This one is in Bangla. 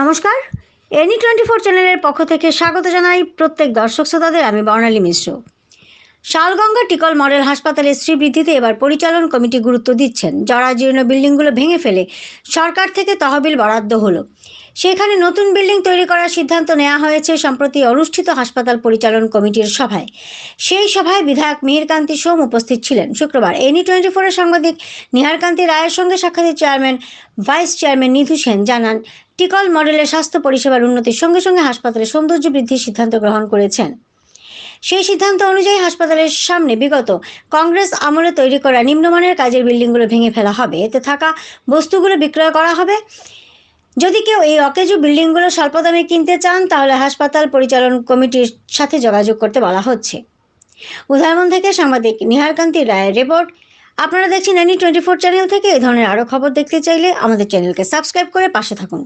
নমস্কার। এনি টোয়েন্টি ফোর চ্যানেলের পক্ষ থেকে স্বাগত জানাই প্রত্যেক দর্শক শ্রোতাদের, আমি বর্ণালী মিশ্র। শালগঙ্গা টিকল মডেল হাসপাতালের শ্রীবৃদ্ধিতে এবার পরিচালন কমিটি গুরুত্ব দিচ্ছেন। জরাজীর্ণ বিল্ডিংগুলো ভেঙে ফেলে সরকার থেকে তহবিল বরাদ্দ হলো। সেখানে নতুন বিল্ডিং তৈরি করার সিদ্ধান্ত নেওয়া হয়েছে সম্প্রতি অনুষ্ঠিত হাসপাতাল পরিচালন কমিটির সভায়। সেই সভায় বিধায়ক মিহিরকান্তি সোম উপস্থিত ছিলেন। শুক্রবার এনি টোয়েন্টি ফোরের সাংবাদিক নিহারকান্তি রায়ের সঙ্গে সাক্ষাতে chairman, vice chairman Nidhu Sen জানান, টিকল মডেলের স্বাস্থ্য পরিষেবার উন্নতির সঙ্গে সঙ্গে হাসপাতালের সৌন্দর্য বৃদ্ধির সিদ্ধান্ত গ্রহণ করেছেন। সেই সিদ্ধান্ত অনুযায়ী হাসপাতালের সামনে বিগত কংগ্রেস আমলে তৈরি করা নিম্নমানের কাজের বিল্ডিংগুলো ভেঙে ফেলা হবে। এতে থাকা বস্তুগুলো বিক্রয় করা হবে। যদি কেউ এই অকেজু বিল্ডিংগুলো স্বল্প দামে কিনতে চান, তাহলে হাসপাতাল পরিচালন কমিটির সাথে যোগাযোগ করতে বলা হচ্ছে। উদাহরণ থেকে সাংবাদিক নিহারকান্তি রায়ের রিপোর্ট। আপনারা দেখছেন এনি টোয়েন্টি ফোর চ্যানেল থেকে এই ধরনের আরও খবর দেখতে চাইলে আমাদের চ্যানেলকে সাবস্ক্রাইব করে পাশে থাকুন।